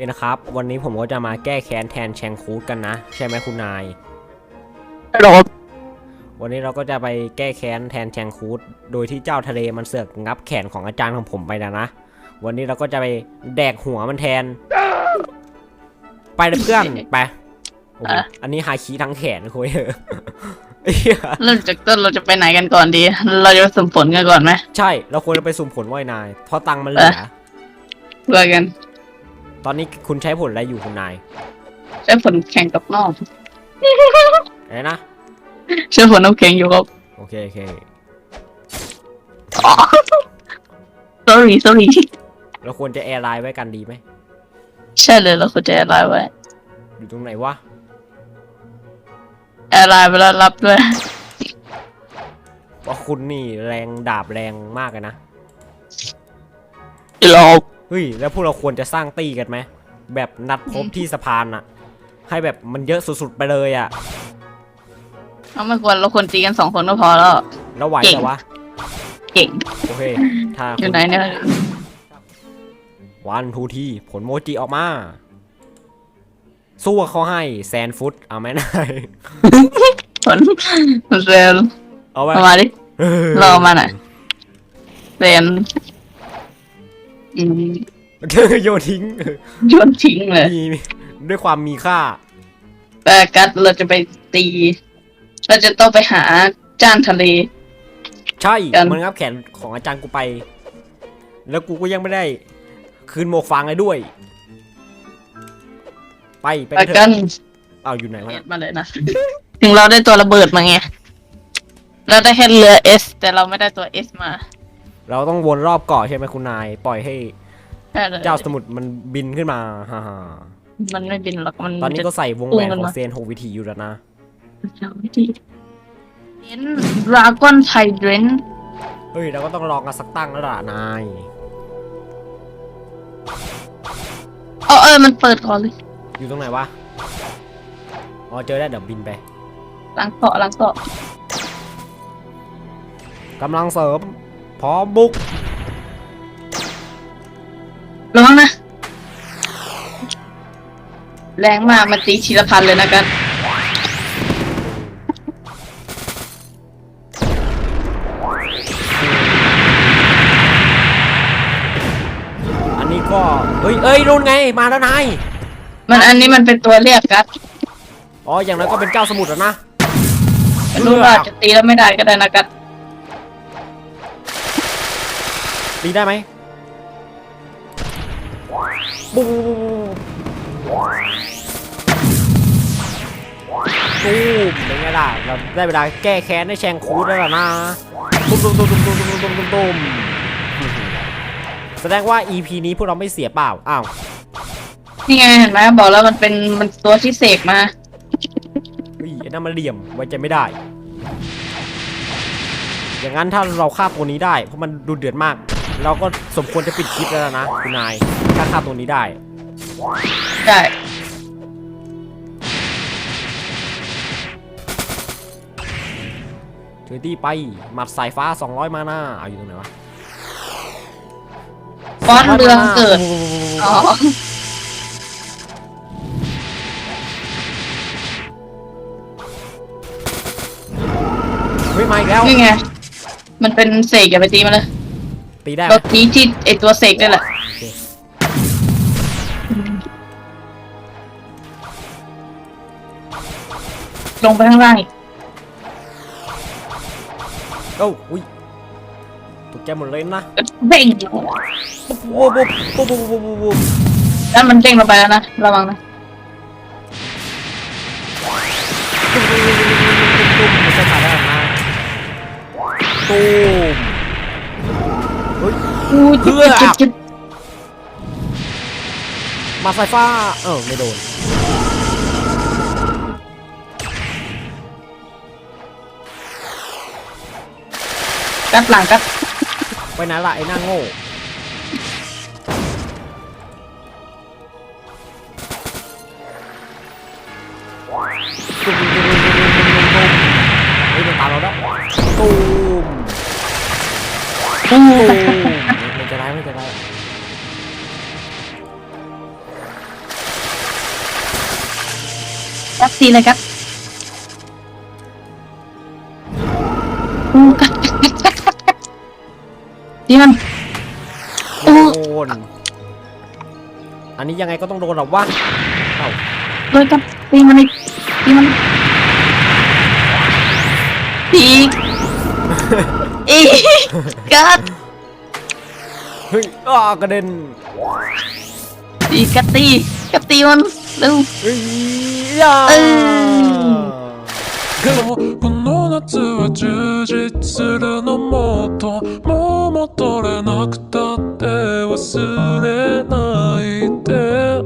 เคนะครับ วันนี้ผมก็จะมาแก้แค้นแทนแชงคูดกันนะ ใช่ไหมคุณนายหรอวันนี้เราก็จะไปแก้แค้นแทนแชงคูดโดยที่เจ้าทะเลมันเสือกงับแขนของอาจารย์ของผมไปนะนะ วันนี้เราก็จะไปแดกหัวมันแทน ไปเลยเพื่อนไปโอ้โหอันนี้ฮาคีทั้งแขนคุยเถอะเหี้ยเริ่มจากต้นเราจะไปไหนกันก่อนดี เราจะไปสุ่มผลกันก่อนไหม ใช่ เราควรจะไปสุ่มผลว่ายนายเพราะตังค์มันเหลือ เพื่อกัน ตอนนี้คุณใช้ผลอะไรอยู่คุณนาย ใช้ผลแข่งกับนอกอะไรนะ ใช้ผลน้ำแข็งอยู่ครับ โอเคโอเค sorry sorry เราควรจะแอร์ไลน์ไว้กันดีไหม ใช่เลยเราควรจะแอร์ไลน์ไว้ อยู่ตรงไหนวะ แอร์ไลน์ไปแล้วรับด้วยเพราะคุณนี่แรงดาบแรงมากเลยนะเรา เฮ้ยแล้วพวกเราควรจะสร้างตี้กันไหมแบบนัดพบที่สะพานอะให้แบบมันเยอะสุดๆไปเลยอะเราไม่ควรเราควรตีกันสองคนก็พอแล้วแล้วไหวเก่งเหรอวะเก่งโอเคถ้าอคุยู่ณไหนเนี่ยวันทูทีผลโมจิออกมาสู้กับเขาให้แซนฟุตเอาไหมนายผลผลเซลเอาไว้เอามาดิเออรอมาหน่อยเซน อืมโยนทิ้งโยนทิ้งเลยมีด้วยความมีค่า แต่กัดเราจะไปตี เราจะต้องไปหาจ้านทะเล ใช่ กัน มันงับแขนของอาจารย์กูไป แล้วกูก็ยังไม่ได้ คืนหมวกฟางเลยด้วย ไปไปไปกันเถกัอะนเอาอยู่ไหนวะเอ็น่ะดมาเลยนะ ถึงเราได้ตัวระเบิดมาไง เราได้แค่เรือเอสแต่เราไม่ได้ตัวเอสมา เราต้องวนรอบเกาะใช่ไหมคุณนาย ปล่อยให้ใช่เลยเจ้าสมุทรมันบินขึ้นมาฮ่ามันไม่บินหรอกมันๆตอนนี้จะก็ใส่วงแหวนอู้มันของมาเซนหกวิถีอยู่แล้วนะจำไม่ดีเห็นดราก้อนไทเดรนเฮ้ยเราก็ต้องลองกันสักตั้งแล้วล่ะนายเออเออมันเปิดก่อนเลย อยู่ตรงไหนวะ อ๋อเจอได้วเดี๋ยวบินไปล้างเกาะล้างเกาะกำลังเสริม พร้อมบุกระวังนะ แรงมากมันตีชีละพันเลยนะกัน อันนี้ก็ เฮ้ยเอ้ยรุ่นไงมาแล้วนาย มันอันนี้มันเป็นตัวเรียกกัดอ๋อ อย่างนั้นก็เป็นเจ้าสมุทรแล้วนะไม่รู้ว่าจะตีแล้วไม่ได้ก็ได้นะกัด ตีได้ไหมบูตูมเป็นไงล่ะเราได้เวลาแก้แค้นให้แชงคูดแล้วล่ะนะตุ้มตุ้มตุ้มตุ้มตุ้มตุ้มตุ้มตุ้มตุ้มแสดงว่า EP นี้พวกเราไม่เสียเปล่า อ้าว นี่ไงเห็นไหมบอกแล้วมันเป็นมันตัวที่เสกมาเฮ้ยไอ้นั่นมันเหลี่ยมไว้ใจไม่ได้ อย่างนั้นถ้าเราฆ่าตัวนี้ได้ เพราะมันดูเดือดมาก เราก็สมควรจะปิดคลิปแล้วนะคุณนายถ้าฆ่าตัวนี้ได้ ได้ เทอร์ตี้ไป หมัดสายฟ้า 200 มาหน้าเอาอยู่ตรงไหนวะฟอนต์เรืองเกิด อ๋อ เฮ้ยมาอีกแล้ว นี่ไง มันเป็นเสกอย่าไปตีมันเลย ตีได้ไหมเราตีที่ไอตัวเสกนี่แหละโอเคลงไปข้างล่างอีกโอ้อุ้ยตกใจหมดเลยนะเด้งปุ๊บปุ๊บปุ๊บปุ๊บปุ๊บปุ๊บปุ๊บแล้วมันเด้งลงไปแล้วนะระวังนะตุ้มตุ้มตุ้มตุ้มมันจะถ่ายได้หรอนะตูม เฮ้ยอู้จุดเพื่อจุดจุดมาสายฟ้า เออไม่โดนกัดหลังกัดไปไหนล่ะไอ้หน้าโง่ตุ้มตุ้มตุ้มตุ้มตุ้มตุ้มตุ้มเฮ้ยมันตามเราแล้วตูมอู้ตู มันจะไร้าม่จะไรจับตีเลยครับเดียนโอ้โดนอันนี้ยังไงก็ต้องโดนหรอวะเอ้าโดนครับตีมันไอ้กตีมันอี อีกกัด เฮ้ยอ้ากระเด็น ตีกัดตีกัดตีมันเร็ว เฮ้ยย่า เออ この夏は充実するのもっともう戻れなくたって忘れ